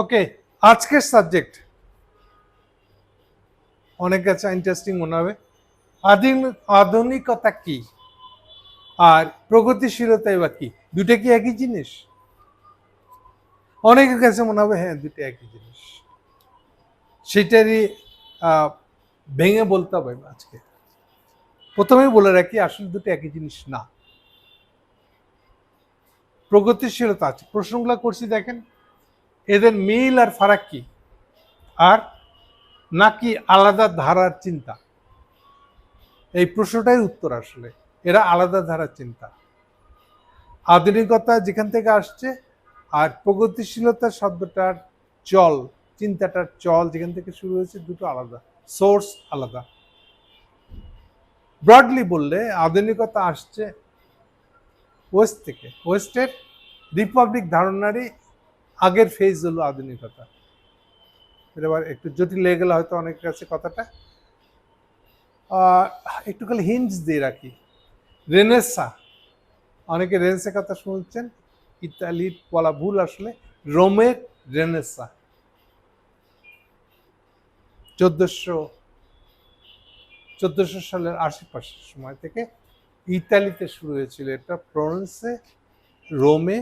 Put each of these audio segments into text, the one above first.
ওকে আজকের সাবজেক্ট অনেক কাছে ইন্টারেস্টিং মনে হবে। আধুনিক আধুনিকতা কি? আর প্রগতিশীলতাই বা কি? দুটো কি একই জিনিস? অনেকের কাছে মনে হবে হ্যাঁ দুটো একই জিনিস। সেটারই ভেঙে বলতে হবে আজকে। প্রথমেই বলে রাখি, আসলে দুটো একই জিনিস না। প্রগতিশীলতা আছে। প্রশ্নগুলো করছি দেখেন। এদের মিল আর ফারাক কি? আর নাকি আলাদা ধারার চিন্তা? এই প্রশ্নটাই উত্তর আসলে। এরা আলাদা ধারার চিন্তা। আধুনিকতা যেখান থেকে আসছে আর প্রগতিশীলতা শব্দটার চল, চিন্তাটার চল যেখান থেকে শুরু হয়েছে, দুটো আলাদা, সোর্স আলাদা। ব্রডলি বললে আধুনিকতা আসছে ওয়েস্ট থেকে। ওয়েস্টের রিপাবলিক ধারণারই আগের ফেজ হলো আধুনিকতা। এবার একটু জটিল লেগে গেলে হয়তো অনেকের কাছে কথাটা। একটু খালি হিন্টস দিয়ে রাখি। রেনেসা অনেকে রেনেসা কথা শুনছেন। ইতালির বলা ভুল আসলে। রোমের রেনেসা চোদ্দশো চোদ্দশো সালের আশেপাশের সময় থেকে ইতালিতে শুরু হয়েছিল। এটা ফ্লোরেন্সে রোমে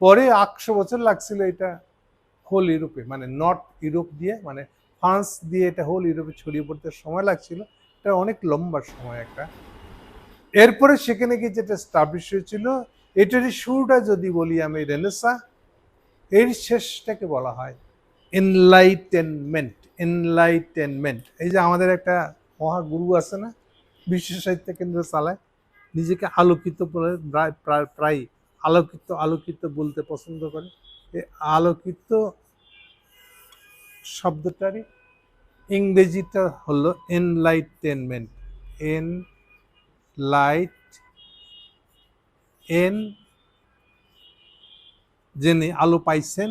পরে একশো বছর লাগছিল এটা হোল ইউরোপে মানে নর্থ ইউরোপ দিয়ে মানে ফ্রান্স দিয়ে এটা হোল ইউরোপে ছড়িয়ে পড়তে সময় লাগছিল। এটা অনেক লম্বা সময় একটা। এরপরে সেখানে গিয়ে যেটা স্টাবলিশ হয়েছিল, এটারই শুরুটা যদি বলি আমি রেনেসা এর শেষটাকে বলা হয় এনলাইটেনমেন্ট এনলাইটেনমেন্ট এই যে আমাদের একটা মহাগুরু আছে না বিশ্ব সাহিত্য কেন্দ্র চালায় নিজেকে আলোকিত প্রায় প্রায় আলোকিত আলোকিত বলতে পছন্দ করে। এই আলোকিত শব্দটারই ইংরেজিটা হলো এনলাইটেনমেন্ট এন লাইট এন যিনি আলো পাইছেন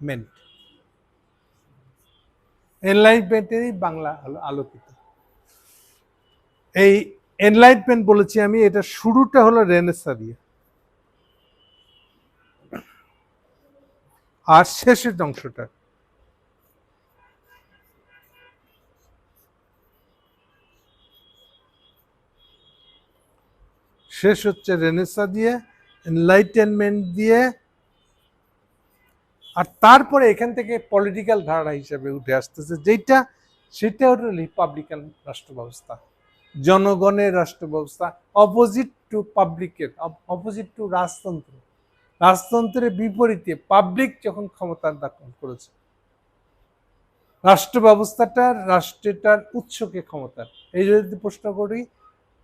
মেন্ট এনলাইটমেন্টেরই বাংলা হলো আলোকিত। এই এনলাইটমেন্ট বলেছি আমি, এটা শুরুটা হলো রেনেসা দিয়ে আর শেষের অংশটা। শেষ হচ্ছে রেনেসা দিয়ে এনলাইটেনমেন্ট দিয়ে। আর তারপরে এখান থেকে পলিটিক্যাল ধারা হিসেবে উঠে আসতেছে যেটা সেটা হলো রিপাবলিকান রাষ্ট্র ব্যবস্থা জনগণের রাষ্ট্র ব্যবস্থা অপোজিট টু পাবলিকের অপোজিট টু রাজতন্ত্র। রাজতন্ত্রের বিপরীতে পাবলিক যখন ক্ষমতা দখল করেছে রাষ্ট্র ব্যবস্থাটার রাষ্ট্রটার উৎসকে ক্ষমতার। এই যদি প্রশ্ন করি,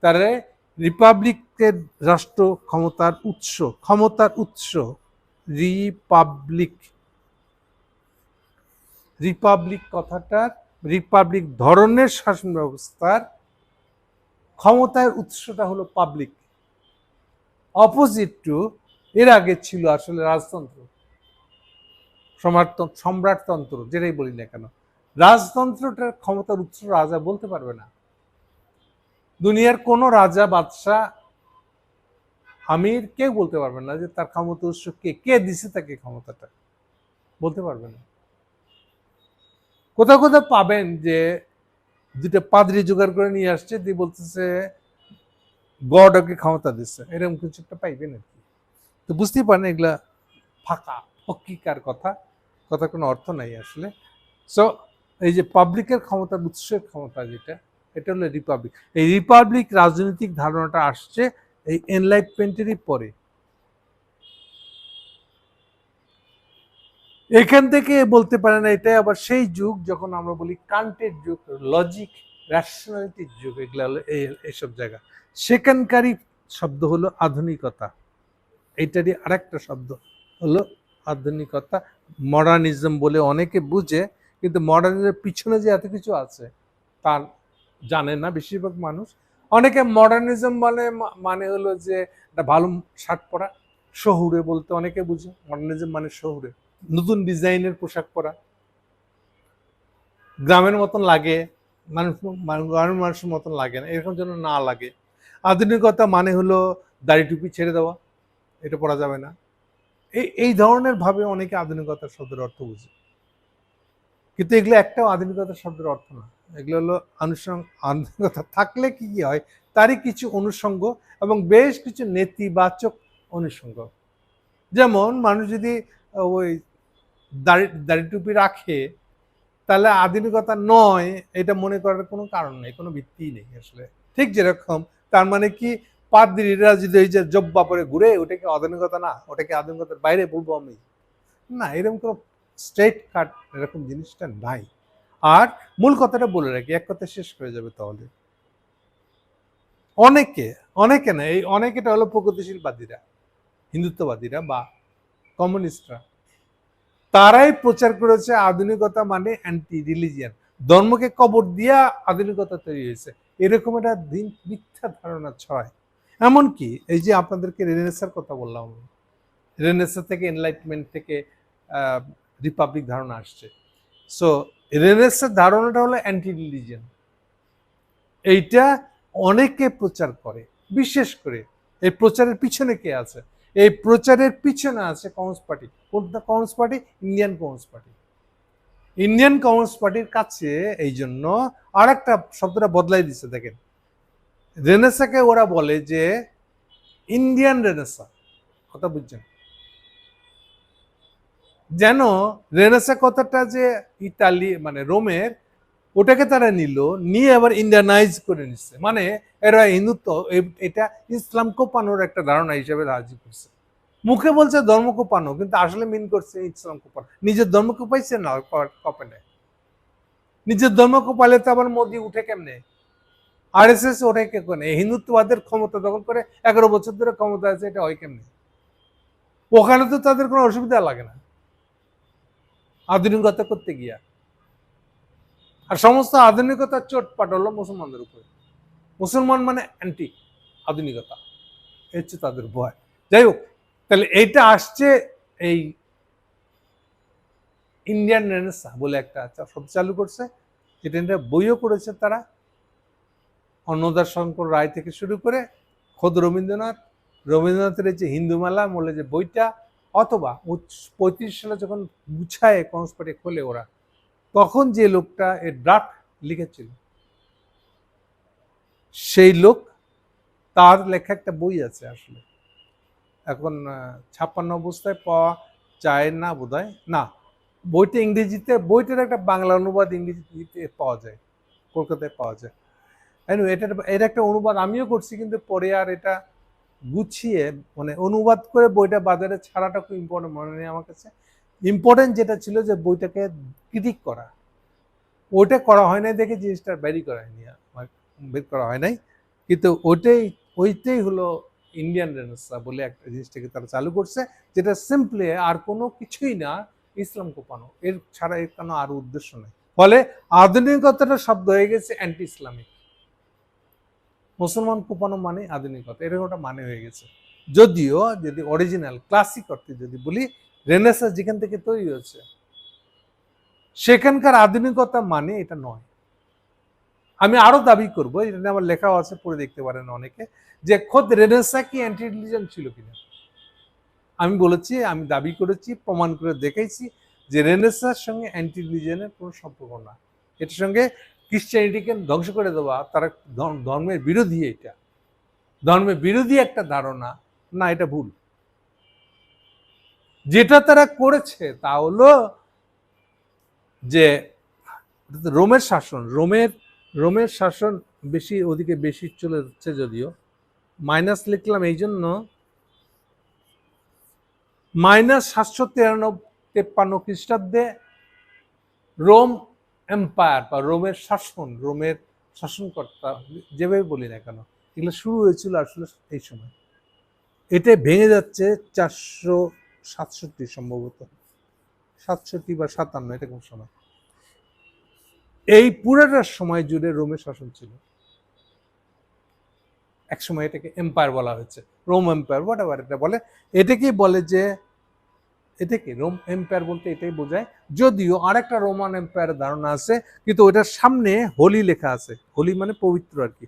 তাহলে রিপাবলিকের রাষ্ট্র ক্ষমতার উৎস ক্ষমতার উৎস রিপাবলিক রিপাবলিক কথাটার রিপাবলিক ধরনের শাসন ব্যবস্থার ক্ষমতার উৎসটা হলো পাবলিক অপোজিট টু এর আগে ছিল আসলে রাজতন্ত্র। সম্রাটতন্ত্র সম্রাটতন্ত্র, যেটাই বলি না কেন। রাজতন্ত্রটার ক্ষমতার উৎস রাজা বলতে পারবে না। দুনিয়ার কোনো রাজা, বাদশাহ, আমির কেউ বলতে পারবে না যে তার ক্ষমতা উৎস কে কে দিছে তাকে ক্ষমতাটা। বলতে পারবে না। কোথাও কোথাও পাবেন যে দুটো পাদ্রি জোগাড় করে নিয়ে আসছে, দিয়ে বলতেছে গড ওকে ক্ষমতা দিচ্ছে। এরকম কিছু একটা পাইবেন আর কি। তো বুঝতেই পারেন, এগুলা ফাঁকা অক্কিকার কথা। কথা কোনো অর্থ নাই আসলে। সো এই যে পাবলিকের ক্ষমতা উৎসের ক্ষমতা যেটা, এটা হলো রিপাবলিক। এই রিপাবলিক রাজনৈতিক ধারণাটা আসছে এই এনলাইটমেন্টেরই পরে। এখান থেকে বলতে পারে না, এটাই আবার সেই যুগ যখন আমরা বলি কান্টের যুগ লজিক র্যাশনালিটির যুগ, এগুলো হলো এই, এইসব জায়গা। সেখানকারই শব্দ হলো আধুনিকতা। এইটারই আরেকটা শব্দ হলো আধুনিকতা। মডার্নিজম বলে অনেকে বুঝে, কিন্তু মডার্নিজমের পিছনে যে এত কিছু আছে, তার জানে না বেশিরভাগ মানুষ। অনেকে মডার্নিজম মানে মানে হলো যে একটা ভালো শার্ট পরা, শহুরে বলতে অনেকে বুঝে। মডার্নিজম মানে শহুরে। নতুন ডিজাইনের পোশাক পরা। গ্রামের মতন লাগে, মানুষ গ্রামের মানুষের মতন লাগে না, এরকম যেন না লাগে। আধুনিকতা মানে হলো দাড়ি টুপি ছেড়ে দেওয়া, এটা পরা যাবে না। এই এই ধরনের ভাবে অনেকে আধুনিকতার শব্দের অর্থ বুঝে। কিন্তু এগুলো একটাও আধুনিকতার শব্দের অর্থ না। এগুলো হলো আনুষঙ্গ, আধুনিকতা থাকলে কি কি হয়, তারই কিছু অনুষঙ্গ এবং বেশ কিছু নেতিবাচক অনুষঙ্গ। যেমন মানুষ যদি ওই দাড়ি দাড়ি টুপি রাখে, তাহলে আধুনিকতা নয়, এটা মনে করার কোনো কারণ নেই, কোনো ভিত্তি নেই আসলে। ঠিক যেরকম, তার মানে কি, পাদ্রীরা যদি এই যে জব্বা পরে ঘুরে ওটাকে আধুনিকতা না? ওটাকে আধুনিকতার বাইরে বলব আমি? না, এরকম কোনো স্ট্রেট কাট এরকম জিনিসটা নাই। আর মূল কথাটা বলে রাখি, এক কথা শেষ হয়ে যাবে তাহলে। অনেকে অনেকে না, এই অনেকেটা হলো প্রগতিশীলবাদীরা হিন্দুত্ববাদীরা বা কমিউনিস্টরা তারাই প্রচার করেছে আধুনিকতা মানে অ্যান্টি রিলিজিয়ান ধর্মকে কবর দিয়া আধুনিকতা তৈরি হয়েছে। এরকম একটা দিন মিথ্যা ধারণা ছড়ায়। এমনকি এই যে আপনাদেরকে রেনেসার কথা বললাম। রেনেসা থেকে এনলাইটমেন্ট থেকে রিপাবলিক ধারণা আসছে। সো রেনেসার ধারণাটা হলো অ্যান্টি রিলিজিয়ান এইটা অনেকে প্রচার করে, বিশেষ করে। এই প্রচারের পিছনে কে আছে? এই প্রচারের পিছনে আছে কমিউনিস্ট পার্টি। কোনটা communist party? Indian communist party. Indian communist পার্টির কাছে এই জন্য আর একটা শব্দটা বদলাই দিচ্ছে দেখেন। রেনেসাকে ওরা বলে যে, ইন্ডিয়ান রেনেসা, কথা বুঝছেন? যেন রেনেসা কথাটা যে ইতালি মানে রোমের ওটাকে তারা নিল, নিয়ে আবার ইন্ডিয়ানাইজ করে নিচ্ছে মানে এরা হিন্দুত্ব এটা ইসলাম কোপানোর একটা ধারণা হিসেবে রাজি করছে। মুখে বলছে ধর্ম কোপানো, কিন্তু আসলে মিন করছে ইসলাম কোপানো। নিজের ধর্ম কোপাইছে না কপে নেয় নিজের ধর্ম কোপালে তো আবার মোদি উঠে কেমনে? আর এস এস ওঠে কে কোনে? হিন্দুত্ববাদের ক্ষমতা দখল করে এগারো বছর ধরে ক্ষমতা আছে, এটা হয় কেমনে? ওখানে তো তাদের কোনো অসুবিধা লাগে না। আধুনিকতা করতে গিয়া। আর সমস্ত আধুনিকতার চোটপাট হলো মুসলমানদের উপরে। মুসলমান মানে অ্যান্টি আধুনিকতা। হচ্ছে তাদের ভয়। যাই হোক, তাহলে এইটা আসছে এই ইন্ডিয়ান রেনেসা বলে একটা চা- শব্দ চালু করছে, যেটা নিয়ে বইও করেছে তারা। অন্নদার শঙ্কর রায় থেকে শুরু করে খোদ রবীন্দ্রনাথ, রবীন্দ্রনাথের যে হিন্দু মেলা বলে যে বইটা, অথবা পঁয়ত্রিশ সালে যখন গুছায় কনস্পার্টে খোলে ওরা তখন যে লোকটা এর ড্রাফট লিখেছিল, সেই লোক তার লেখা একটা বই আছে আসলে। এখন ছাপ্পান্ন অবস্থায় পাওয়া যায় না বোধহয়। না, বইটা ইংরেজিতে, বইটার একটা বাংলা অনুবাদ ইংরেজিতে পাওয়া যায়, কলকাতায় পাওয়া যায়। এটার, এর একটা অনুবাদ আমিও করছি, কিন্তু পরে আর এটা গুছিয়ে মানে অনুবাদ করে বইটা বাজারে ছাড়াটা খুব ইম্পর্টেন্ট মনে নেই আমার কাছে। ইম্পর্টেন্ট যেটা ছিল যে বইটাকে ক্রিটিক করা। ওইটা করা হয় নাই দেখে জিনিসটা বেরি করা হয়নি বের করা হয় নাই। কিন্তু ওইটাই ওইটাই হলো ইন্ডিয়ান রেনেসা বলে একটা জিনিসটাকে তারা চালু করছে, যেটা সিম্পলি আর কোনো কিছুই না ইসলাম কোপানো। এর ছাড়া এর কোনো আর উদ্দেশ্য নেই। ফলে আধুনিকতাটা শব্দ হয়ে গেছে অ্যান্টি ইসলামিক মুসলমান কোপানো মানে আধুনিকতা, এরকম একটা মানে হয়ে গেছে। যদিও যদি অরিজিনাল ক্লাসিক অর্থে যদি বলি রেনেসা যেখান থেকে তৈরি হয়েছে। সেখানকার আধুনিকতা মানে এটা নয়। আমি আরও দাবি করব এটা নিয়ে আমার লেখাও আছে, পড়ে দেখতে পারেন অনেকে, যে খোদ রেনেসা কি অ্যান্টি রিলিজন ছিল কিনা। আমি বলেছি, আমি দাবি করেছি, প্রমাণ করে দেখেছি যে রেনেসার সঙ্গে অ্যান্টি রিলিজনের কোনো সম্পর্ক না। এটার সঙ্গে ক্রিশ্চিয়ানিটিকে ধ্বংস করে দেওয়া, তারা ধর্মের বিরোধী এটা। ধর্মের বিরোধী একটা ধারণা, না, এটা ভুল। যেটা তারা করেছে তা হলো যে রোমের শাসন, রোমের রোমের শাসন বেশি ওদিকে বেশি চলে যাচ্ছে যদিও, মাইনাস লিখলাম এই জন্য মাইনাস সাতশো তিরানব্বই, তেপ্পান্ন খ্রিস্টাব্দে রোম এম্পায়ার বা রোমের শাসন, রোমের শাসনকর্তা, যেভাবে বলি না কেন, এগুলো শুরু হয়েছিল আসলে এই সময়। এটা ভেঙে যাচ্ছে চারশো সাতষট্টি সম্ভবত। সাতষট্টি বা সাতান্ন এরকম সময়? এই পুরোটা সময় জুড়ে রোমের শাসন ছিল। এক সময় এটাকে এম্পায়ার বলা হয়েছে। রোম এম্পায়ার হোয়াট এভার এটা বলে। এটাকেই বলে যে, এটাকে রোম এম্পায়ার বলতে এটাই বোঝায়। যদিও আরেকটা রোমান এম্পায়ারের ধারণা আছে, কিন্তু ওটার সামনে হোলি লেখা আছে। হোলি মানে পবিত্র আর কি।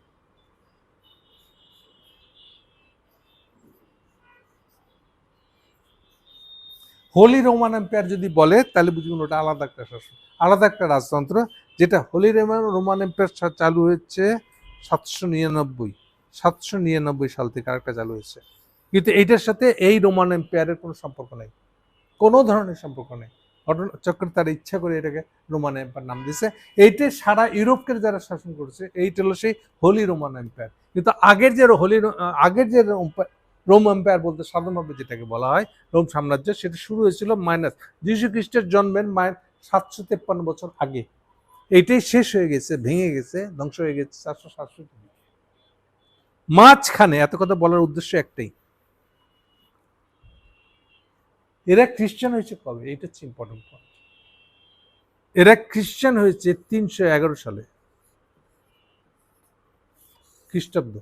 হোলি রোমান এম্পায়ার যদি বলে, তাহলে বুঝবেন ওটা আলাদা একটা শাসন, আলাদা একটা রাজতন্ত্র, যেটা হোলি রোমান রোমান এম্পায়ার চালু হয়েছে সাতশো নিরানব্বই সাতশো নিরানব্বই সাল থেকে আরেকটা চালু হয়েছে। কিন্তু এইটার সাথে এই রোমান এম্পায়ারের কোনো সম্পর্ক নেই। কোনো ধরনের সম্পর্ক নেই। ঘটনাচক্র তার ইচ্ছা করে এটাকে রোমান এম্পায়ার নাম দিয়েছে। এইটা সারা ইউরোপকে যারা শাসন করেছে, এইটা হলো সেই হোলি রোমান এম্পায়ার কিন্তু আগের যে হোলি আগের যে রোম- এম্পায়ার বলতে সাধারণভাবে যেটাকে বলা হয়, রোম সাম্রাজ্য, সেটা শুরু হয়েছিল মাইনাস যীশু খ্রিস্টের জন্মের মায়ের সাতশো তেপ্পান্ন বছর আগে। এইটাই শেষ হয়ে গেছে, ভেঙে গেছে, ধ্বংস হয়ে গেছে চারশো সাতশো মাঝখানে, এত কথা বলার উদ্দেশ্য একটাই। এরা খ্রিস্টান হয়েছে কবে? এটা হচ্ছে ইম্পর্টেন্ট পয়েন্ট এরা খ্রিস্টান হয়েছে তিনশো এগারো সালে। খ্রিস্টাব্দ।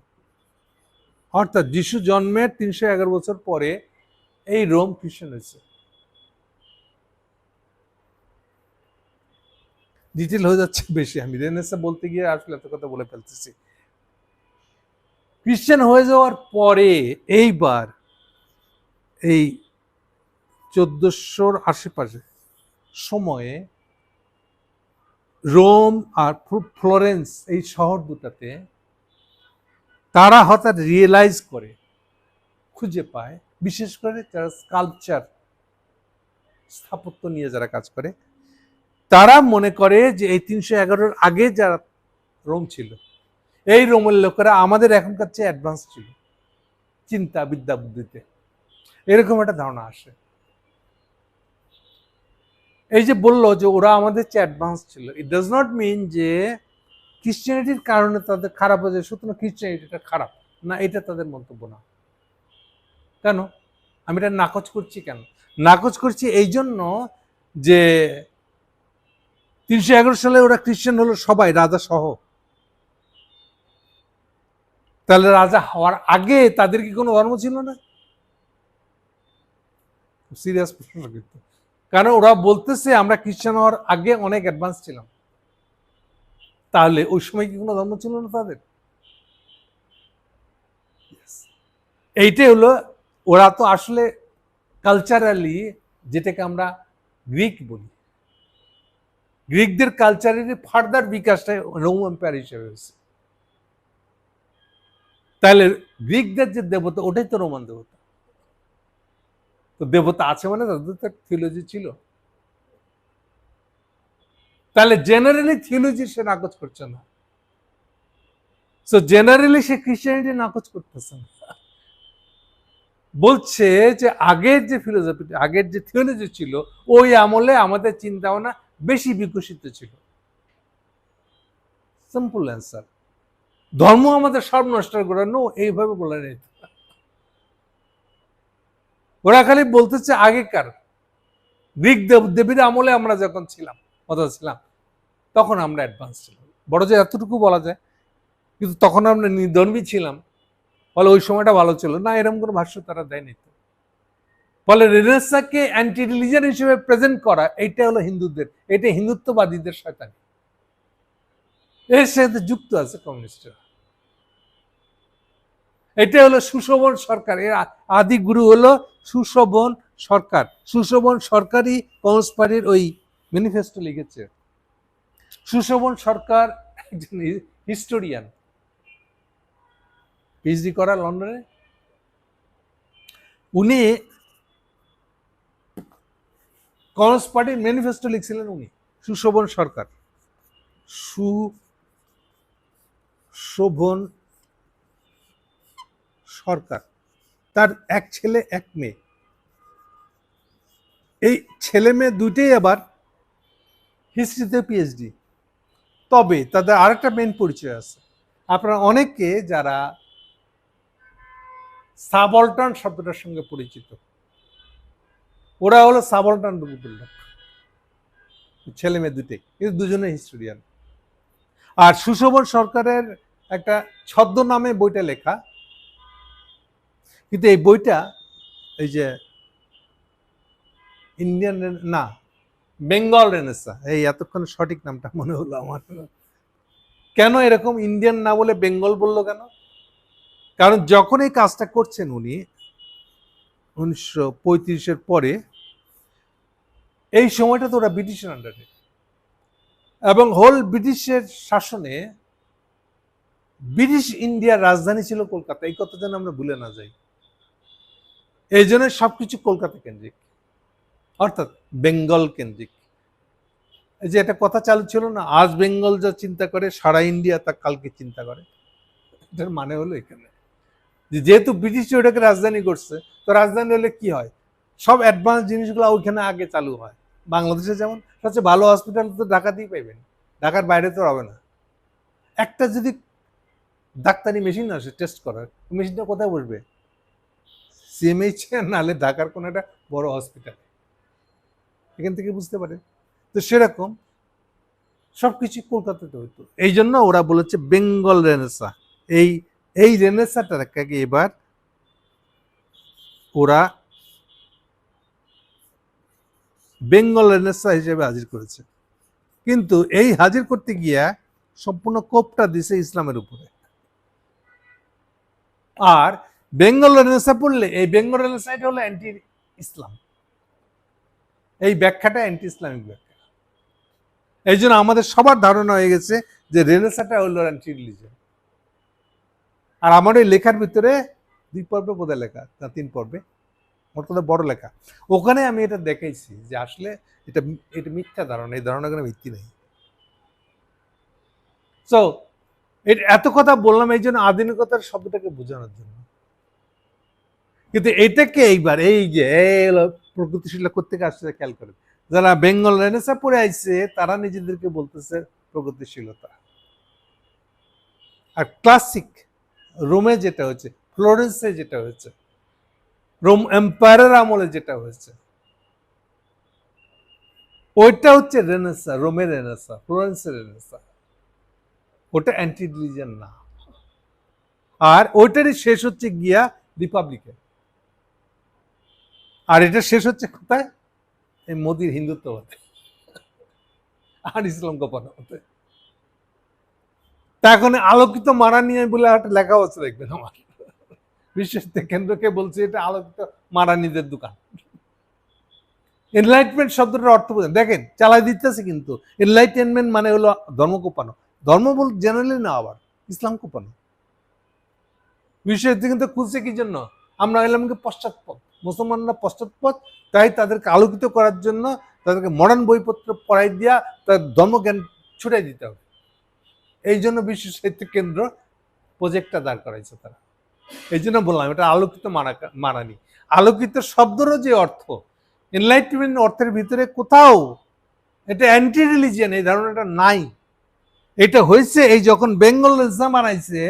অর্থাৎ যিশু জন্মের তিনশো এগারো বছর পরে এই রোম খ্রিস্টান হয়েছে। ডিটেল হয়ে যাচ্ছে বেশি। আমি রেনেসা বলতে গিয়ে আসলে এত কথা বলে ফেলতেছি। খ্রিস্টান হয়ে যাওয়ার পরে এইবার এই চোদ্দশোর আশেপাশে সময়ে রোম আর ফ্লোরেন্স এই শহর দুটাতে তারা হঠাৎ রিয়েলাইজ করে, খুঁজে পায়, বিশেষ করে যারা স্কাল্পচার স্থাপত্য নিয়ে যারা কাজ করে, তারা মনে করে যে এই তিনশো এগারোর আগে যারা রোম ছিল, এই রোমের লোকেরা আমাদের এখনকার চেয়ে অ্যাডভান্স ছিল, চিন্তা, বিদ্যা, বুদ্ধিতে। এরকম একটা ধারণা আসে। এই যে বলল যে ওরা আমাদের চেয়ে অ্যাডভান্স ছিল ইট ডাজ নট মিন যে খ্রিস্টিয়ানিটির কারণে তাদের খারাপ হয়ে যায়, সুতরাং খ্রিস্টিয়ানিটিটা খারাপ। না, এটা তাদের মন্তব্য না। কেন? আমি এটা নাকচ করছি কেন? নাকচ করছি এই জন্য যে তিনশো এগারো সালে ওরা খ্রিস্টান হলো সবাই, রাজা সহ। তাহলে রাজা হওয়ার আগে তাদের কি কোনো ধর্ম ছিল না? সিরিয়াস প্রশ্ন কিন্তু। কারণ ওরা বলতেছে আমরা খ্রিস্টান হওয়ার আগে অনেক অ্যাডভান্স ছিলাম। তাহলে ওই সময় কি কোনো ধর্ম ছিল না তাদের? এইটাই হলো, ওরা তো আসলে কালচারালি যেটাকে আমরা গ্রিক বলি। গ্রিকদের কালচারের ফার্দার বিকাশটা রোম এম্পায়ার হিসেবে হয়েছে। তাহলে গ্রিকদের যে দেবতা, ওটাই তো রোমান দেবতা। তো দেবতা আছে মানে তাদের তো ছিল। তাহলে জেনারেলি থিওলজি সে নাকচ করছে না। জেনারেলি সে খ্রিস্টানিটি নাকচ করতেছে না। বলছে যে আগের যে ফিলোসফি আগের যে থিওলজি ছিল, ওই আমলে আমাদের চিন্তা ভাবনা বেশি বিকশিত ছিল। সিম্পল অ্যান্সার ধর্ম আমাদের সব নষ্ট করে নো এইভাবে বলে নেই ওরা খালি বলতেছে আগেকার। গ্রিক দেব দেবীর আমলে আমরা যখন ছিলাম কথা ছিলাম তখন আমরা অ্যাডভান্স ছিলাম। বড় যে এতটুকু বলা যায়, কিন্তু তখন আমরা নিধর্মী ছিলাম। ফলে ওই সময়টা ভালো ছিল না এরকম কোনো ভাষ্য তারা দেয়নি তো। ফলে রেনেসাকে অ্যান্টি রিলিজিয়ান হিসেবে প্রেজেন্ট করা, এইটা হলো হিন্দুদের, এটা হিন্দুত্ববাদীদের শয়তানি। এর সাথে যুক্ত আছে কমিউনিস্টরা। এটা হলো সুশোভন সরকার, এর আদি গুরু হলো সুশোভন সরকার। সুশোভন সরকারই কংসপাড়ির ওই ম্যানিফেস্টো লিখেছে। সুশোভন সরকার একজন হিস্টোরিয়ান পিএইচডি করা লন্ডনে? উনি কংগ্রেস পার্টির ম্যানিফেস্টো লিখছিলেন উনি, সুশোভন সরকার। সুশোভন সরকার। তার এক ছেলে, এক মেয়ে। এই ছেলে মেয়ে দুইটাই আবার হিস্ট্রিতে পিএইচডি তবে তাদের আরেকটা মেন পরিচয় আছে। আপনারা অনেকে যারা সাবল্টান শব্দটার সঙ্গে পরিচিত, ওরা হলো সাবল্টান লোক। ছেলে মেয়ে দুটোই, কিন্তু দুজনে হিস্টোরিয়ান। আর সুশোভন সরকারের একটা ছদ্ম নামে বইটা লেখা, কিন্তু এই বইটা এই যে ইন্ডিয়ান, না বেঙ্গল রেনেসা। এই এতক্ষণ সঠিক নামটা মনে হলো আমার। কেন এরকম ইন্ডিয়ান না বলে বেঙ্গল বলল কেন? কারণ যখন এই কাজটা করছেন উনি, উনিশশো পঁয়ত্রিশের পরে, এই সময়টা তো ওরা ব্রিটিশের আন্ডারে এবং হোল ব্রিটিশের শাসনে ব্রিটিশ ইন্ডিয়ার রাজধানী ছিল কলকাতা। এই কথা যেন আমরা ভুলে না যাই। এই জন্য সবকিছু কলকাতা কেন্দ্রিক। অর্থাৎ বেঙ্গল কেন্দ্রিক। এই যে একটা কথা চালু ছিল না, আজ বেঙ্গল যা চিন্তা করে, সারা ইন্ডিয়া তা কালকে চিন্তা করে। এটার মানে হলো এখানে। যে যেহেতু ব্রিটিশ ওটাকে রাজধানী করছে, তো রাজধানী হলে কি হয়? সব অ্যাডভান্স জিনিসগুলো ওইখানে আগে চালু হয়। বাংলাদেশে যেমন, সবচেয়ে ভালো হসপিটাল তো ঢাকাতেই পাইবেন। ঢাকার বাইরে তো হবে না। একটা যদি ডাক্তারি মেশিন আসে টেস্ট করার মেশিনটা কোথায় বসবে সিএমএইচ নাহলে ঢাকার কোনো একটা বড় হসপিটাল এখান থেকে বুঝতে পারে তো সেরকম সবকিছু কলকাতাতে হইতো। এই জন্য ওরা বলেছে বেঙ্গল রেনেসা। এই এই রেনেসাটাকে এবার ওরা বেঙ্গল রেনেসা হিসেবে হাজির করেছে। কিন্তু এই হাজির করতে গিয়া সম্পূর্ণ কোপটা দিছে ইসলামের উপরে। আর বেঙ্গল রেনেসা পড়লে, এই বেঙ্গল রেনেসাইট হলো অ্যান্টি ইসলাম এই ব্যাখ্যাটা অ্যান্টি ইসলামিক ব্যাখ্যা। এই জন্য আমাদের সবার ধারণা হয়ে গেছে যে রেনেসাটা হলো অ্যান্টি রিলিজন আর আমার এই লেখার ভিতরে দুই পর্বে বোধহয় লেখা, না, তিন পর্বে। কথা বড় লেখা। ওখানে আমি এটা দেখাইছি যে আসলে এটা এটা মিথ্যা ধারণা, এই ধারণা কোনো ভিত্তি নেই। সো এত কথা বললাম এই জন্য আধুনিকতার শব্দটাকে বোঝানোর জন্য। কিন্তু এটাকে এইবার এই যে প্রগতিশীল করতে আসছে খেয়াল করে যারা বেঙ্গল রেনেসা পড়ে আইছে, তারা নিজেদেরকে বলতেছে প্রগতিশীলতা। আর ক্লাসিক রোমে যেটা হচ্ছে ফ্লোরেন্সে যেটা হয়েছে, রোম এম্পায়ারের আমলে যেটা হয়েছে, ওইটা হচ্ছে রেনেসা রোমের রেনেসা ফ্লোরেন্সের রেনেসা। ওটা অ্যান্টি রিলিজিয়ান না। আর ওইটারই শেষ হচ্ছে গিয়া রিপাবলিকে আর এটা শেষ হচ্ছে কোথায়? এই মোদির হিন্দুত্ব হতে আর ইসলাম গোপন হতে তা এখন আলোকিত মারা নিয়ে বলে একটা লেখা হচ্ছে দেখবেন আমার বিশেষ কেন্দ্রকে বলছে এটা আলোকিত মারানিদের দোকান। এনলাইটমেন্ট শব্দটার অর্থ বোঝেন। দেখেন, চালাই দিতেছে কিন্তু। এনলাইটেনমেন্ট মানে হলো ধর্ম কোপানো ধর্ম বল জেনারেলি না আবার, ইসলাম কোপানো বিষয় কিন্তু খুঁজছে কি জন্য? আমরা এলাম কি পশ্চাৎপদ। মুসলমানরা পশ্চাৎপদ, তাই তাদেরকে আলোকিত করার জন্য তাদেরকে মডার্ন বইপত্র পড়াই দিয়া তার ধর্মজ্ঞান ছুটাই দিতে হবে। এই জন্য বিশ্ব সাহিত্য কেন্দ্র প্রজেক্টটা দাঁড় করাইছে তারা। এই জন্য বললাম, এটা আলোকিত মানা মানানি। আলোকিত শব্দেরও যে অর্থ এনলাইটমেন্ট অর্থের ভিতরে কোথাও এটা অ্যান্টি রিলিজিয়ান এই ধারণাটা নাই। এটা হয়েছে এই যখন বেঙ্গল ইসলাম বানাইছে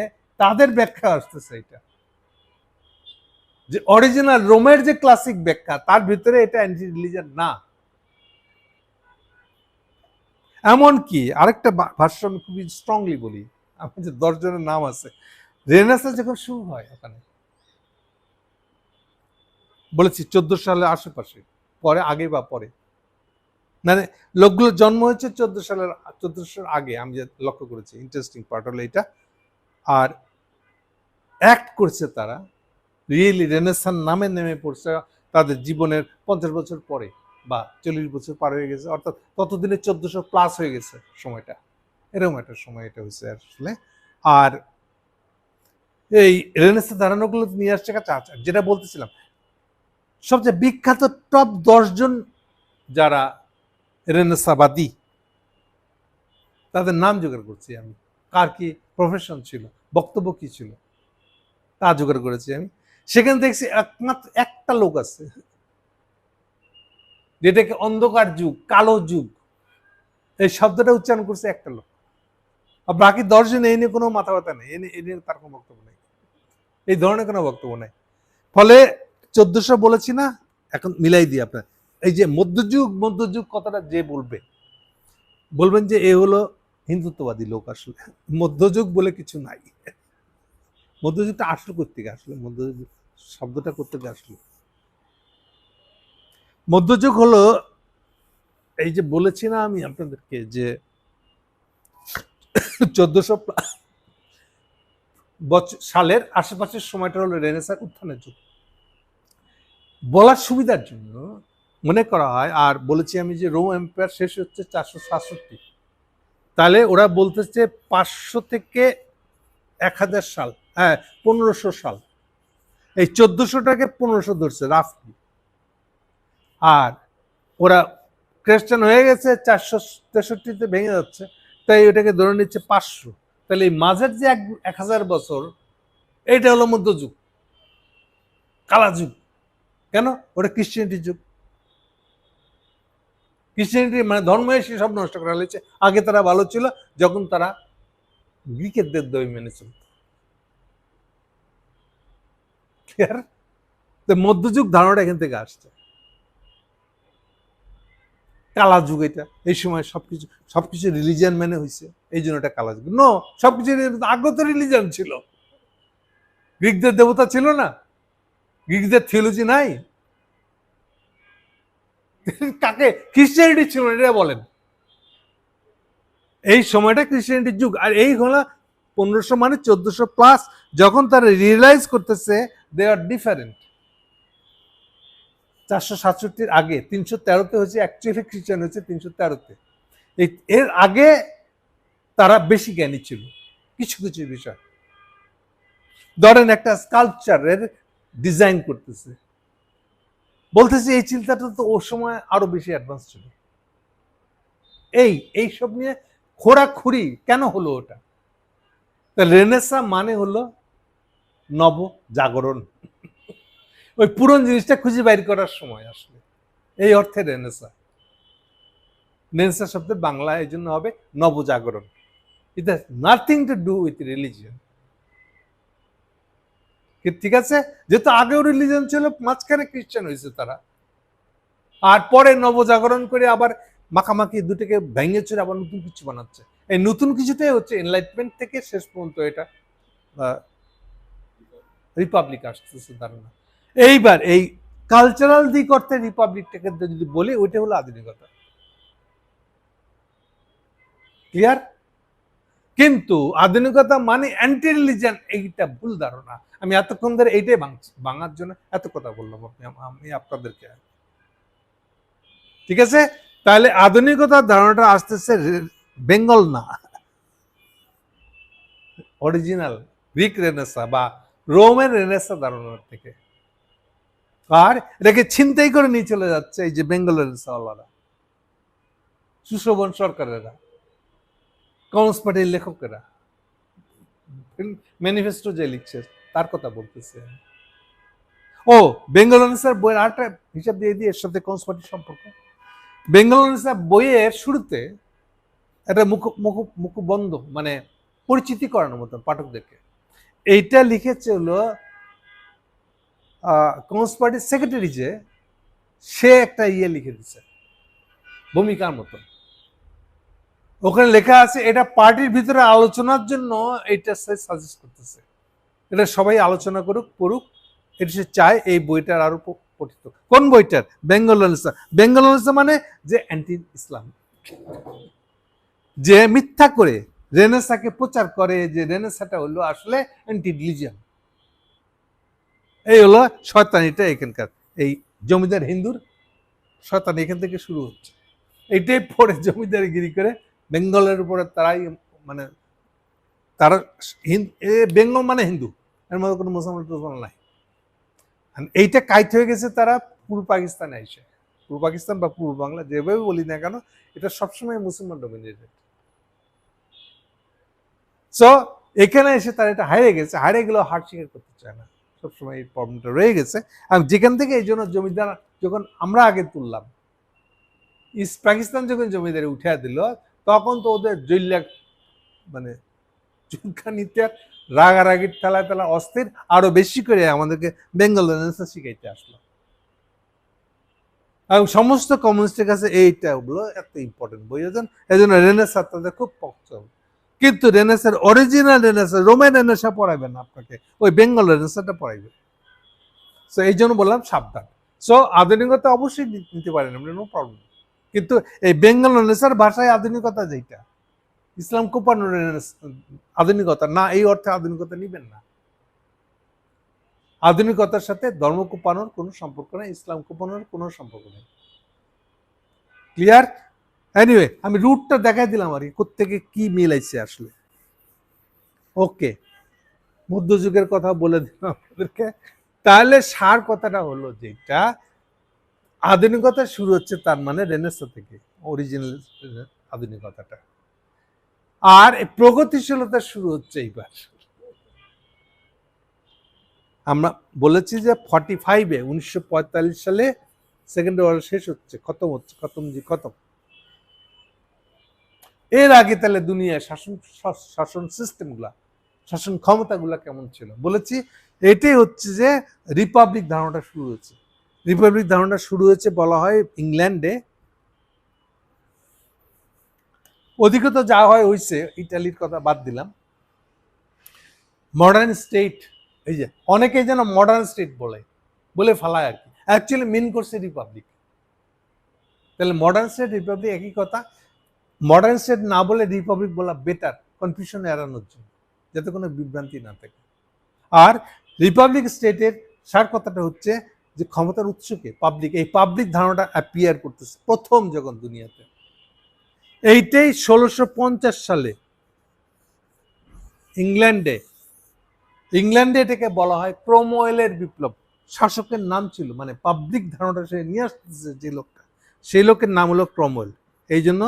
তাদের ব্যাখ্যা আসতেছে এটা। যে অরিজিনাল রোমের যে ক্লাসিক ব্যাখ্যা, তার ভিতরে এটা অ্যান্টি রিলিজিয়ান না। এমন কি? আরেকটা ভাষ্য আমি খুবই স্ট্রংলি বলি। আমি যে দশজনের নাম আছে। রেনেসা যখন শুরু হয় ওখানে, বলেছি চোদ্দ সালের আশেপাশে, পরে আগে বা পরে। মানে লোকগুলোর জন্ম হয়েছে চোদ্দ সালের চোদ্দ সালের আগে, আমি যে লক্ষ্য করেছি ইন্টারেস্টিং পার্ট হলো এটা। আর অ্যাক্ট করছে তারা রিয়েলি রেনেসান নামে নেমে পড়ছে তাদের জীবনের পঞ্চাশ বছর পরে বা চল্লিশ বছর পার হয়ে গেছে। অর্থাৎ ততদিনে চোদ্দশো প্লাস হয়ে গেছে সময়টা। এরকম একটা সময় এটা হয়েছে আসলে। আর এই রেনেসা ধারণাগুলো নিয়ে আসছে কাছে আছে। যেটা বলতেছিলাম, সবচেয়ে বিখ্যাত টপ দশজন যারা রেনেসাবাদী তাদের নাম জোগাড় করছি আমি। কার কি প্রফেশন ছিল, বক্তব্য কি ছিল, তা জোগাড় করেছি আমি। সেখানে দেখছি একমাত্র একটা লোক আছে। যেটাকে অন্ধকার যুগ, কালো যুগ। এই শব্দটা উচ্চারণ করছে একটা লোক। আর বাকি দশজন এই নিয়ে কোনো মাথা ব্যথা নেই। এই নিয়ে তার কোনো বক্তব্য নেই। এই ধরনের কোনো বক্তব্য নেই। ফলে চোদ্দশো বলেছি না? এখন মিলাই দিই আপনার। এই যে মধ্যযুগ মধ্যযুগ কথাটা যে বলবে। বলবেন যে এ হলো হিন্দুত্ববাদী লোক আসলে। মধ্যযুগ বলে কিছু নাই। মধ্যযুগটা আসলো করতে আসলে মধ্যযুগ। শব্দটা করতে আসলো মধ্যযুগ হলো এই যে বলেছি না আমি আপনাদেরকে যে চোদ্দশো সালের আশেপাশের সময়টা হলো রেনেসার উত্থানের যুগ। বলার সুবিধার জন্য মনে করা হয়, আর বলেছি আমি যে রোম এম্পায়ার শেষ হচ্ছে চারশো সাতষট্টি। তাহলে ওরা বলতেছে পাঁচশো থেকে এক হাজার সাল হ্যাঁ পনেরোশো সাল। এই চোদ্দশোটাকে পনেরোশো ধরছে রাফলি আর ওরা খ্রিস্টান হয়ে গেছে, চারশো তেষট্টিতে ভেঙে যাচ্ছে, তাই ওটাকে ধরে নিচ্ছে পাঁচশো। তাহলে এই মাঝের যে এক এক হাজার বছর, এইটা হলো মধ্যযুগ কালা যুগ। কেন? ওটা খ্রিস্টানিটির যুগ। খ্রিস্টানিটি মানে ধর্ম এসে সব নষ্ট করা হয়েছে। আগে তারা ভালো ছিল, যখন তারা গ্রিকের দেবদেবী মেনে তো মধ্যযুগ ধারণাটা এখান থেকে আসছে। কালা যুগ এটা, এই সময় সবকিছু সবকিছু রিলিজিয়ান মেনে হয়েছে এই জন্য এটা কালা যুগ। নো সবকিছু আগ্রহ তো রিলিজিয়ান ছিল। গ্রিকদের দেবতা ছিল না। গ্রিকদের থিওলজি নাই। কাকে? খ্রিস্টানিটি ছিল না, এটা বলেন। এই সময়টা খ্রিস্টানিটির যুগ, আর এই হলো পনেরোশো মানে চোদ্দশো প্লাস যখন তারা রিয়েলাইজ করতেছে দে আর ডিফারেন্ট চারশো সাতষট্টির আগে, তিনশো তেরোতে হচ্ছে অ্যাকচুয়ালি খ্রিস্টান হচ্ছে তিনশো তেরোতে। এর আগে তারা বেশি জ্ঞানী ছিল, কিছু কিছু বিষয়। ধরেন একটা স্কাল্পচারের ডিজাইন করতেছে। বলতেছে এই চিন্তাটা তো ওর সময় আরও বেশি অ্যাডভান্স ছিল। এই, এইসব নিয়ে খোরাখুরি কেন হলো ওটা? রেনেসা মানে হলো নব জাগরণ। ওই পুরন জিনিসটা খুঁজে বাইর করার সময় আসলে। এই অর্থে রেনেসা রেনেসা শব্দের বাংলা এই জন্য হবে নবজাগরণ it has nothing to do with religion ঠিক আছে? যেহেতু আগেও রিলিজন ছিল, মাঝখানে খ্রিস্টান হয়েছে তারা। আর পরে নবজাগরণ করে আবার মাখামাখি দুটোকে ভেঙে চুরে আবার নতুন কিছু বানাচ্ছে। এই নতুন কিছুটাই হচ্ছে এনলাইটমেন্ট থেকে শেষ পর্যন্ত এটা। রিপাবলিক আসতেছে ধারণা এইবার এই কালচারাল দিক অর্থে রিপাবলিকটাকে যদি বলি, ওইটা হলো আধুনিকতা। ক্লিয়ার কিন্তু আধুনিকতা মানে অ্যান্টি রিলিজিয়ান এইটা ভুল ধারণা। আমি এতক্ষণ ধরে এইটাই ভাঙছি ভাঙার জন্য এত কথা বললাম আপনি, আমি আপনাদেরকে। ঠিক আছে? তাহলে আধুনিকতার ধারণাটা আসতেছে বেঙ্গল না। অরিজিনাল গ্রিক রেনেসা বা রোমের রেনেসা ধারণার থেকে। আর এটাকে ছিনতাই করে নিয়ে চলে যাচ্ছে এই যে বেঙ্গলের রেনেসাওয়ালারা সুশোভন সরকারেরা কংগ্রেস পার্টির লেখকেরা। ম্যানিফেস্টো যে লিখছে, তার কথা বলতেছে ও, বেঙ্গল স্যার বইয়ের আরেকটা হিসাব দিয়ে দিয়ে এর সাথে কংগ্রেস পার্টির সম্পর্ক। বেঙ্গল স্যার বইয়ের শুরুতে একটা মুখ মুখ মুখবন্ধ মানে পরিচিতি করানোর মতন পাঠকদেরকে। এইটা লিখেছে হলো কংগ্রেস পার্টির সেক্রেটারি যে, সে একটা ইয়ে লিখে দিচ্ছে ভূমিকার মতন ওখানে লেখা আছে, এটা পার্টির ভিতরে আলোচনার জন্য এটা সে সাজেস্ট করতেছে। এটা সবাই আলোচনা করুক, পড়ুক, এটা সে চায়, এই বইটার আরও পঠিত। কোন বইটার? বেঙ্গল বেঙ্গল মানে যে অ্যান্টি ইসলাম যে মিথ্যা করে রেনেসাকে প্রচার করে যে রেনেসাটা হলো আসলে অ্যান্টি রিলিজিয়ান এই হলো শয়তানিটা এখানকার। এই জমিদার হিন্দুর শয়তানি এখান থেকে শুরু হচ্ছে। এইটাই পরে জমিদারিগিরি করে বেঙ্গলের উপরে তারাই মানে তারা বেঙ্গল মানে হিন্দু, এর মধ্যে কোনো মুসলমান টুসলমান নাই। এইটা কাইট হয়ে গেছে তারা পূর্ব পাকিস্তানে এসে। পূর্ব পাকিস্তান বা পূর্ব বাংলা যেভাবে বলি না কেন, এটা সবসময় মুসলমান ডোমিনেটেড সো এখানে এসে তারা এটা হারিয়ে গেছে। হারিয়ে গেলেও হার স্বীকার করতে চায় না। সবসময় এই প্রবলেমটা রয়ে গেছে। আর যেখান থেকে এই জন্য জমিদার যখন আমরা আগে তুললাম ইস্ট পাকিস্তান যখন জমিদারি উঠে দিল, তখন তো ওদের জৈল্যা মানে চুলখানিতে রাগারাগির তেলা তেলা অস্থির, আরও বেশি করে আমাদেরকে বেঙ্গল শিখাইতে আসলো। এবং সমস্ত কমিউনিস্টের কাছে এইটা হলো এত ইম্পর্টেন্ট বই। এই জন্য রেনেসার তাদের খুব পক্ষ কিন্তু রেনেসার অরিজিনাল রেনেসার রোমেন রেনেসা পড়াবে না আপনাকে। ওই বেঙ্গল রেনেসাটা পড়াইবে সো এই জন্য বললাম সাবধান। সো আধুনিকতা অবশ্যই নিতে পারেন নো প্রবলেম কিন্তু এই বেঙ্গল রেনেসার ভাষায় আধুনিকতা যেটা ইসলাম কোপানোর আধুনিকতা, না এই অর্থে আধুনিকতা নিবেন না। আধুনিকতার সাথে ধর্ম কোপানোর কোনো সম্পর্ক নেই, ইসলাম কোপানোর কোনো সম্পর্ক নেই। ক্লিয়ার এনিওয়ে আমি রুটটা দেখাই দিলাম আর কি, কোত্থেকে কি মিলাইছে আসলে। ওকে মধ্যযুগের কথা বলে দিলাম আপনাদেরকে। তাহলে সার কথাটা হলো যেটা, আধুনিকতা শুরু হচ্ছে তার মানে রেনেসা থেকে অরিজিনাল আধুনিকতাটা। আর প্রগতিশীলতা শুরু হচ্ছে এইবার। আমরা বলেছি যে ফর্টি ফাইভে উনিশশো পঁয়তাল্লিশ সালে সেকেন্ড ওয়ার্ল্ড শেষ হচ্ছে, খতম হচ্ছে, খতম জি, খতম। এর আগে তাহলে দুনিয়ায় শাসন শাস- শাসন সিস্টেমগুলা শাসন ক্ষমতাগুলা কেমন ছিল? বলেছি, এটাই হচ্ছে যে রিপাবলিক ধারণাটা শুরু হয়েছে। রিপাবলিক ধারণাটা শুরু হয়েছে বলা হয় ইংল্যান্ডে। অধিকত যা হয় হয়েছে ইটালির কথা বাদ দিলাম। মডার্ন স্টেট এই যে, অনেকেই যেন মডার্ন স্টেট বলে বলে ফালায় আর কি। অ্যাকচুয়ালি মিন করছে রিপাবলিক তাহলে মডার্ন স্টেট রিপাবলিক একই কথা। মডার্ন স্টেট না বলে রিপাবলিক বলা বেটার কনফিউশন এড়ানোর জন্য, যাতে কোনো বিভ্রান্তি না থাকে। আর রিপাবলিক স্টেটের সার কথাটা হচ্ছে যে ক্ষমতার উৎসকে পাবলিক এই পাবলিক ধারণাটা অ্যাপিয়ার করতেছে প্রথম যখন দুনিয়াতে। এইটাই ষোলোশো সালে ইংল্যান্ডে ইংল্যান্ডে এটাকে বলা হয় ক্রোমওয়েলের বিপ্লব। শাসকের নাম ছিল মানে পাবলিক ধারণাটা সে নিয়ে আসতেছে যে লোকটা, সেই লোকের নাম হলো ক্রোমওয়েল এই জন্য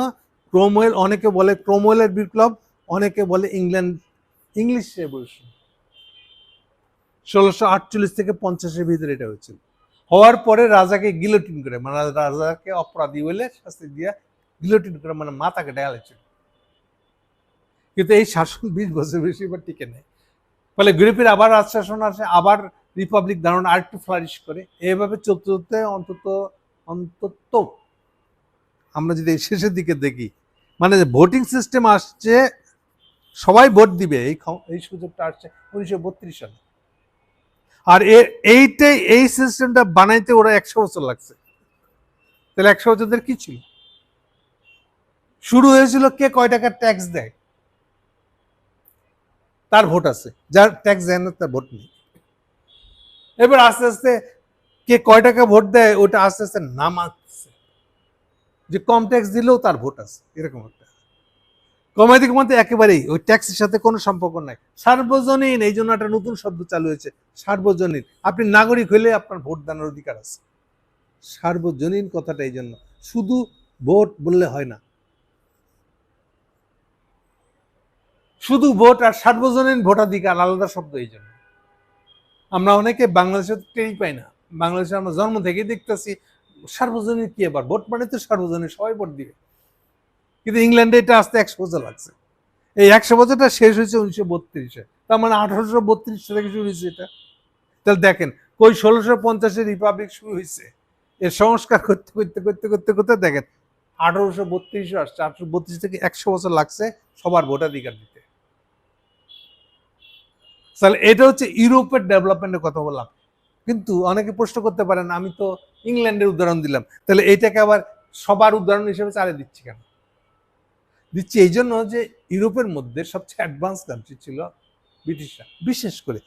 ক্রোমওয়েল অনেকে বলে ক্রোমওয়েলের বিপ্লব অনেকে বলে ইংল্যান্ড, ইংলিশ রেভলিউশন। ষোলোশো আটচল্লিশ থেকে পঞ্চাশের ভিতরে এটা হয়েছিল। হওয়ার পরে রাজাকে গিলোটিন করে মানে রাজাকে অপরাধী বলে শাস্তি দিয়ে গিলোটিন করে মানে মাথাকে ডায়ালেছিল কিন্তু এই শাসন বিশ বছর বেশি এবার টিকে নেয় ফলে গ্রিপের আবার রাজ শাসন আসে, আবার রিপাবলিক ধারণা আরেকটু ফ্লারিশ করে। এভাবে চলতে চলতে অন্তত অন্তত, আমরা যদি শেষের দিকে দেখি মানে ভোটিং সিস্টেম আসছে, সবাই ভোট দিবে, এই এই সুযোগটা আসছে উনিশশো বত্রিশ সালে। আর এর এইটাই এই সিস্টেমটা বানাইতে ওরা একশো বছর লাগছে। তাহলে একশো বছরদের কি ছিল? শুরু হয়েছিল কে কয় টাকার ট্যাক্স দেয়? তার ভোট আছে। যার ট্যাক্স দেয় না, তার ভোট নেই। এবার আস্তে আস্তে কে কয় টাকা ভোট দেয়, ওটা আস্তে আস্তে নামাচ্ছে। যে কম ট্যাক্স দিলেও তার ভোট আছে, এরকম একটা। কমাইতে কমাতে একেবারেই ওই ট্যাক্সের সাথে কোনো সম্পর্ক নাই। সার্বজনীন, এই জন্য একটা নতুন শব্দ চালু হয়েছে, সার্বজনীন। আপনি নাগরিক হলে আপনার ভোট দানের অধিকার আছে। সার্বজনীন কথাটা এই জন্য। শুধু ভোট বললে হয় না। শুধু ভোট আর সার্বজনীন ভোটাধিকার আলাদা শব্দ এই জন্য। আমরা অনেকে বাংলাদেশে তো টেরই পাই না। বাংলাদেশে আমরা জন্ম থেকেই দেখতেছি সার্বজনীন কি এবার? ভোট মানে তো সার্বজনীন, সবাই ভোট দিবে। কিন্তু ইংল্যান্ডে এটা আসতে একশো বছর লাগছে। এই একশো বছরটা শেষ হয়েছে উনিশশো বত্রিশে। তার মানে আঠারোশো বত্রিশ থেকে শুরু হয়েছে এটা। তাহলে দেখেন, কই ষোলোশো পঞ্চাশে রিপাবলিক শুরু হয়েছে? এর সংস্কার করতে করতে করতে করতে করতে দেখেন, আঠারোশো বত্রিশে আসছে, আঠারোশো বত্রিশ থেকে একশো বছর লাগছে সবার ভোটাধিকার দিতে। তাহলে এটা হচ্ছে ইউরোপের ডেভেলপমেন্টের কথা বললাম। কিন্তু অনেকে প্রশ্ন করতে পারেন, আমি তো ইংল্যান্ডের উদাহরণ দিলাম। তাহলে এটাকে আবার সবার উদাহরণ হিসেবে চালিয়ে দিচ্ছি কেন? দিচ্ছি এই জন্য যে ইউরোপের মধ্যে সবচেয়ে অ্যাডভান্স কান্ট্রি ছিল ব্রিটিশরা। বিশেষ করে